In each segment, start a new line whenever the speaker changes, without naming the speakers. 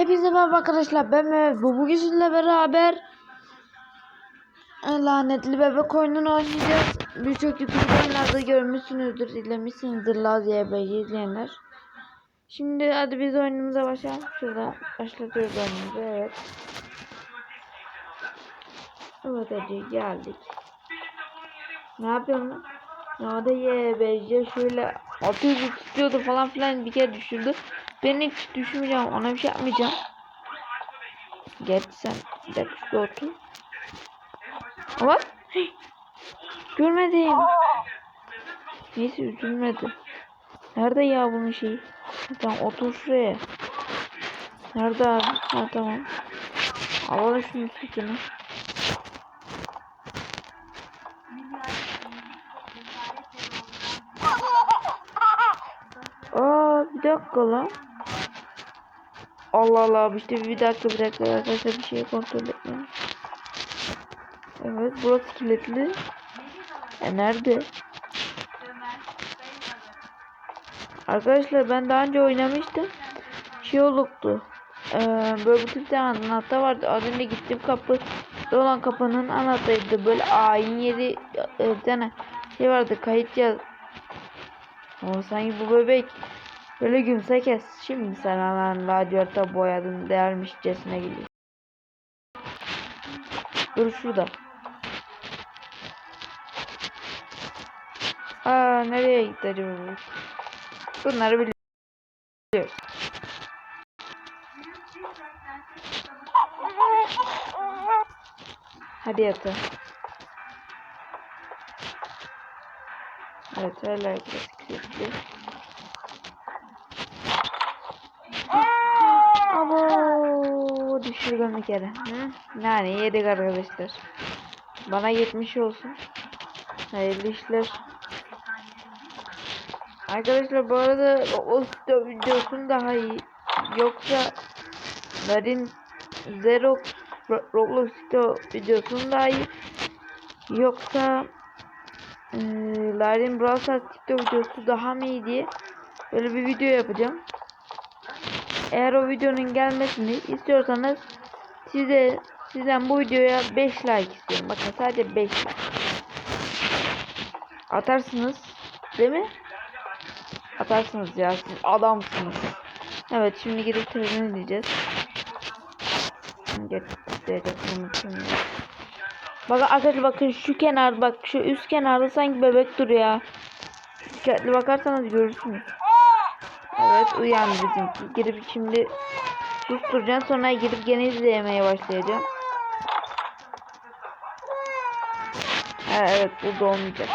Hepinize merhaba arkadaşlar ben Mehmet. Bu bugün sizinle beraber lanetli bebek oyununu oynayacağız. Birçok YouTube oyunlarda görmüşsünüzdür, izlemişsinizdir Laz YB'yi izleyenler. Şimdi hadi biz oyunumuza başlayalım. Şurada başlatıyoruz oyunumuzu evet. Evet hadi geldik. Ne yapıyorum lan? Ya da YBC şöyle atıyordu tutuyordu falan filan bir kere düşürdü. Ben hiç düşmeyeceğim ona bir şey yapmayacağım. Geç sen bir dakika şurada otur. Hey. Görmedim. Neyse üzülmedi. Nerede ya bunun şeyi? Tamam otur şuraya. Nerede abi? Ha tamam. Alalım şunu sütünü. Aa bir dakika lan. Allah Allah işte bir dakika bir dakika arkadaşlar bir şey kontrol etmem. Evet burası kilitli. E nerede? Arkadaşlar ben daha önce oynamıştım. Şey oluktu. Ee, böyle bir tane anahtar vardı. Az önce gittim kapı olan kapının anahtarıydı. Böyle ayin yeri e, tane şey vardı kayıt yaz. Ama sanki bu bebek böyle gümse kes. Şimdi sen anan laciverta boyadın değermişçesine geliyor. Dur şurada. Aa nereye gitti acaba bu? Bunları biliyoruz. Hadi yatın. Evet hala kilitli. Düşürdüm bir kere. Hı? Yani yedik arkadaşlar. Bana 70 olsun. Hayırlı işler. Arkadaşlar bu arada o video videosun daha iyi. Yoksa Narin Zero Ro- Roblox video videosun daha iyi. Yoksa e, Larin Brawl Stars TikTok videosu daha mı iyi diye böyle bir video yapacağım. Eğer o videonun gelmesini istiyorsanız size sizden bu videoya 5 like istiyorum. Bakın sadece 5 like. Atarsınız değil mi? Atarsınız ya siz adamsınız. Evet şimdi gidip televizyon izleyeceğiz. Bakın arkadaşlar bakın şu kenar bak şu üst kenarda sanki bebek duruyor ya. Dikkatli bakarsanız görürsünüz. Evet uyandı bizimki. Girip şimdi susturacağım sonra girip gene izleyemeye başlayacağım. Evet burada olmayacak.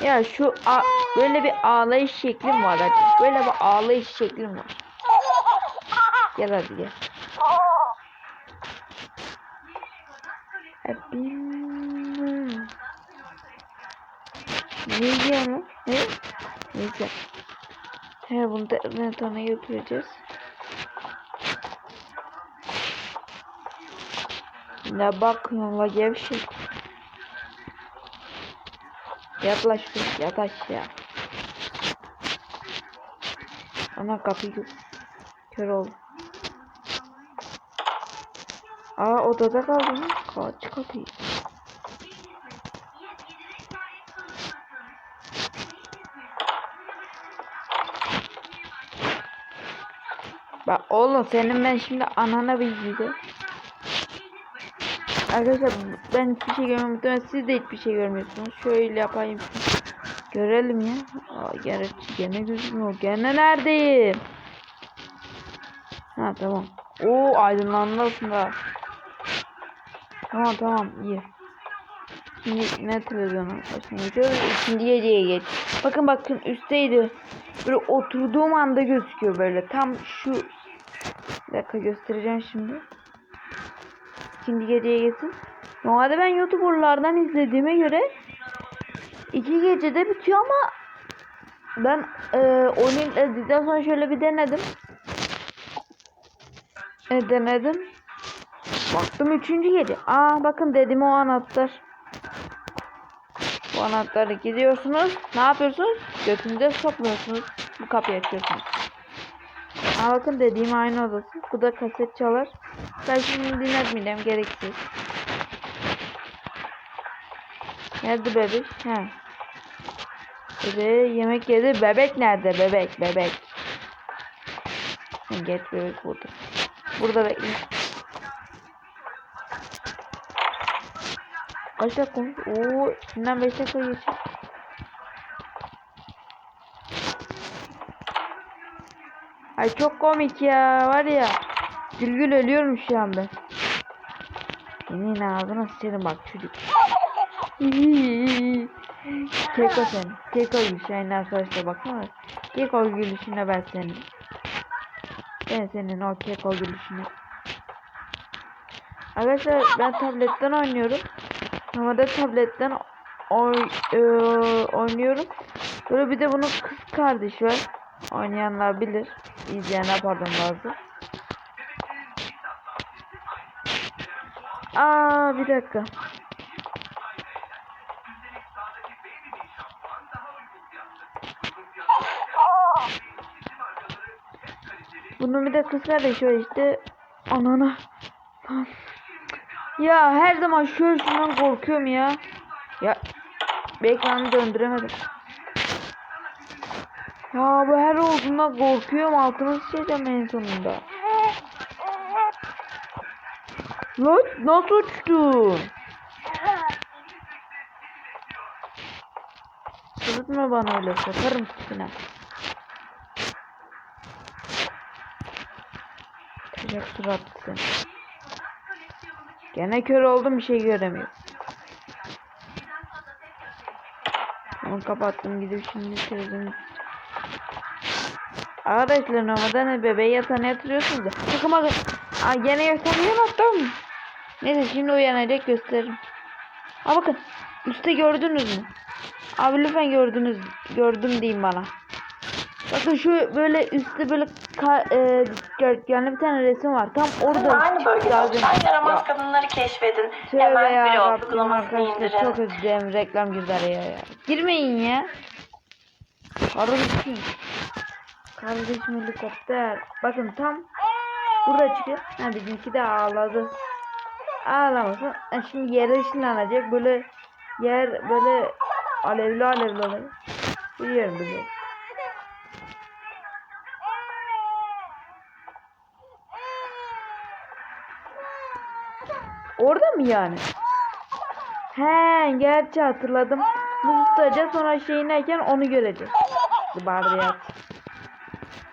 Ya şu böyle bir ağlayış şeklim var hadi. Böyle bir ağlayış şeklim var. Gel hadi gel. Ne diyeceğim? Ne? Neyse. He bunu da Renton'a götüreceğiz. Ne bakıyorsun la gevşek. Yaklaş dur, yataş ya. Ana kapıyı kör oldu. Aa odada kaldım. Kaç kapıyı. Bak oğlum senin ben şimdi anana bilgiydi. Arkadaşlar ben hiçbir şey görmüyorum. Siz de hiçbir şey görmüyorsunuz. Şöyle yapayım. Görelim ya. Aa, gerçi gene gözükmüyor. Gene neredeyim? Ha tamam. Oo aydınlandı aslında. Tamam tamam iyi. Şimdi ne televizyonu başına geçiyoruz. İkinci geceye geç. Bakın bakın üstteydi. Böyle oturduğum anda gözüküyor böyle. Tam şu bir dakika göstereceğim şimdi. İkinci geceye geçsin. Normalde ben YouTuber'lardan izlediğime göre iki gecede bitiyor ama ben e, oyunu izledikten sonra şöyle bir denedim. E, denedim. Baktım üçüncü gece. Aa bakın dedim o anahtar. Bu anahtarı gidiyorsunuz. Ne yapıyorsunuz? Götünüze sokmuyorsunuz. Bu kapıyı açıyorsunuz. Aa, bakın dediğim aynı odası. Bu da kaset çalar. Ben şimdi dinletmeyeceğim gereksiz. Nerede bebek? He. Bebe yemek yedi. Bebek nerede? Bebek, bebek. Geç bebek burada. Burada bekle. Kaç dakika? Oo, şimdiden 5 dakika geçti. Ay çok komik ya var ya. Gülgül ölüyorum şu an ben. Senin ağzına sıçarım bak çocuk. Keko sen. Keko gülüşen arkadaşlar baksana. Keko gülüşüne ben senin. Ben senin o keko gülüşüne. Arkadaşlar ben tabletten oynuyorum. Normalde tabletten oy, e, oynuyorum. Böyle bir de bunun kız kardeşi var. Oynayanlar bilir. İzleyenler pardon bazı. Aa bir dakika. Bunun bir de kız kardeşi var işte. Anana. Ya her zaman şöyle şundan korkuyorum ya. Ya ekranı döndüremedim. Ya bu her olduğundan korkuyorum altına sıçacağım en sonunda. Lan nasıl uçtun? Sırıtma bana öyle sokarım kutuna. Sıcak suratlısın. Gene kör oldum bir şey göremiyorum. Onu kapattım gidip şimdi televizyon. Arkadaşlar normalde ne bebeği yatağına yatırıyorsunuz da. Bakın bakın. Aa gene yatağını yanattım. Neyse şimdi uyanacak gösteririm. Aa bakın. Üste gördünüz mü? Abi lütfen gördünüz. Gördüm diyeyim bana. Bakın şu böyle üstte böyle ka, e, dikdörtgenli bir tane resim var. Tam orada.
Aynı bölgede oluşan yaramaz
Ya.
kadınları keşfedin.
Tövbe
Hemen
ya
Blog uygulamasını indirin.
çok özür dilerim reklam girdi araya ya. Girmeyin ya. Kardeşim. Kardeşim helikopter. Bakın tam burada çıkıyor. Ha bizimki de ağladı. Ağlamasın. Ha, şimdi yere ışınlanacak. Böyle yer böyle alevli alevli olacak. Biliyorum biliyorum. Orada mı yani? He, gerçi hatırladım. Buz tutacağız sonra şey inerken onu göreceğiz. Bari yat.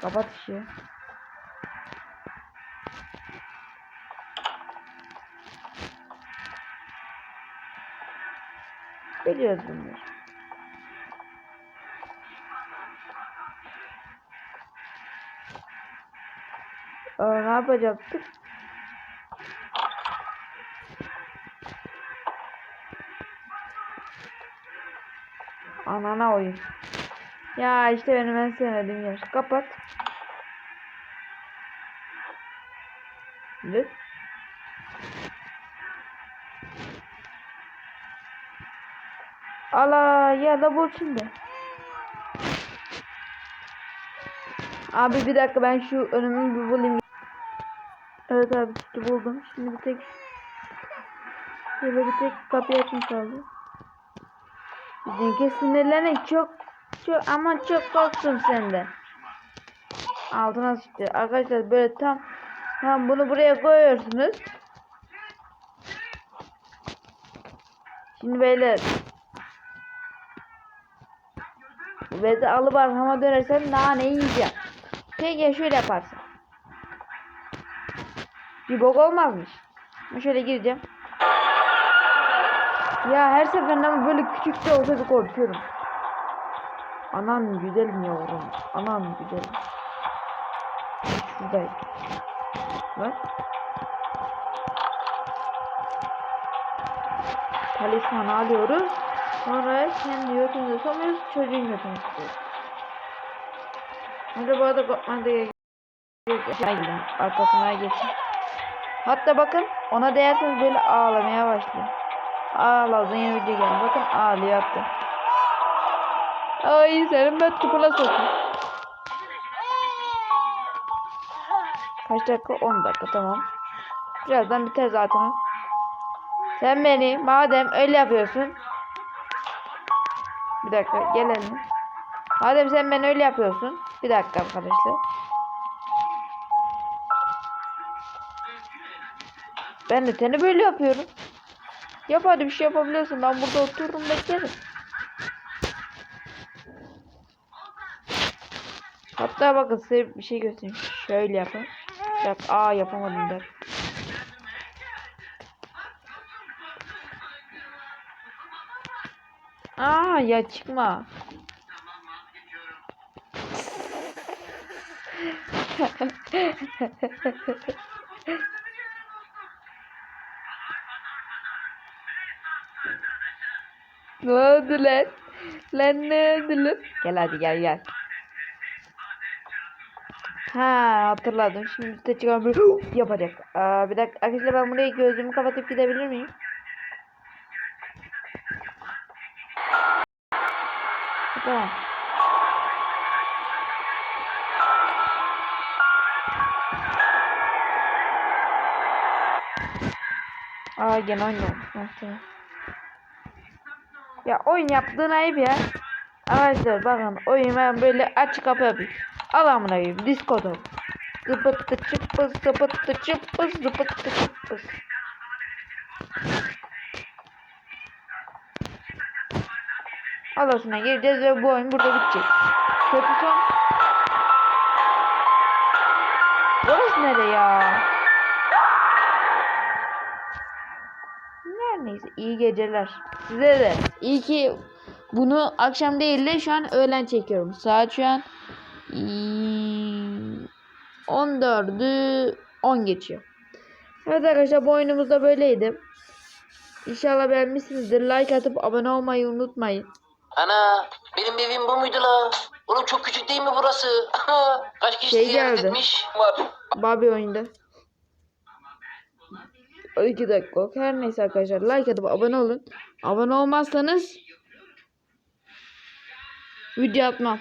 Kapat ışığı. Biliyoruz bunları. Aa, ne yapacaktık? Anana oyun. Ya işte benim en sevmediğim yer. Kapat. Lüt. Ala ya da bul şimdi. Abi bir dakika ben şu önümü bir bulayım. Evet abi işte buldum. Şimdi bir tek şöyle bir tek kapıyı açayım kaldı. Bizimki sinirlenek çok çok ama çok korktun sen de. Altına sıçtı. Arkadaşlar böyle tam tam bunu buraya koyuyorsunuz. Şimdi beyler ve alıp arkama dönersem daha ne yiyeceğim. Peki şöyle yaparsın. Bir bok olmazmış. Ben şöyle gireceğim. Ya her seferinde böyle küçük de olsa bir korkuyorum. Anam güzelim yavrum. Anam güzelim. Şuradayım. Bak. Talismanı alıyoruz. Sonra kendi götümüze somuyoruz. Çocuğun götünü tutuyoruz. Arada kopmadı diye. Hayır, arkasına geçin. Hatta bakın ona değerseniz böyle ağlamaya başlıyor. Yine video geldi. Bakın ağlıyor yaptı. Ay senin ben tupuna sokayım. Kaç dakika? 10 dakika tamam. Birazdan biter zaten. Sen beni madem öyle yapıyorsun. Bir dakika gelelim. Madem sen beni öyle yapıyorsun. Bir dakika arkadaşlar. Ben de seni böyle yapıyorum. Yap hadi bir şey yapabiliyorsun. Ben burada otururum beklerim. Hatta bakın size bir şey göstereyim. Şöyle yapın. Bak aa yapamadım der. Aa ya çıkma. ne oldu lan? Lan ne oldu lan? Gel hadi gel gel. Ha hatırladım. Şimdi üstte çıkan yapacak. Aa, bir dakika arkadaşlar ben buraya gözümü kapatıp gidebilir miyim? Tamam. Aa gene oynuyorum. Tamam. Ya oyun yaptığın ayıp ya. Arkadaşlar bakın oyun ben böyle aç kapı yapayım. Al amına koyayım. Zıpıttı çıppız zıpıttı çıppız zıpıttı çıppız. Alasına gireceğiz ve bu oyun burada bitecek. Kötü son. Burası nere ya? Neyse iyi geceler. Size de. İyi ki bunu akşam değil de şu an öğlen çekiyorum. Saat şu an 14'ü 10 geçiyor. Evet arkadaşlar bu oyunumuz da böyleydi. İnşallah beğenmişsinizdir. Like atıp abone olmayı unutmayın.
Ana benim evim bu muydu la? Oğlum çok küçük değil mi burası? Kaç kişi
Şey
ziyaret
geldi.
etmiş?
Barbie oyunda. 2 dakika. Her neyse arkadaşlar like atıp abone olun. Abone olmazsanız video atmam.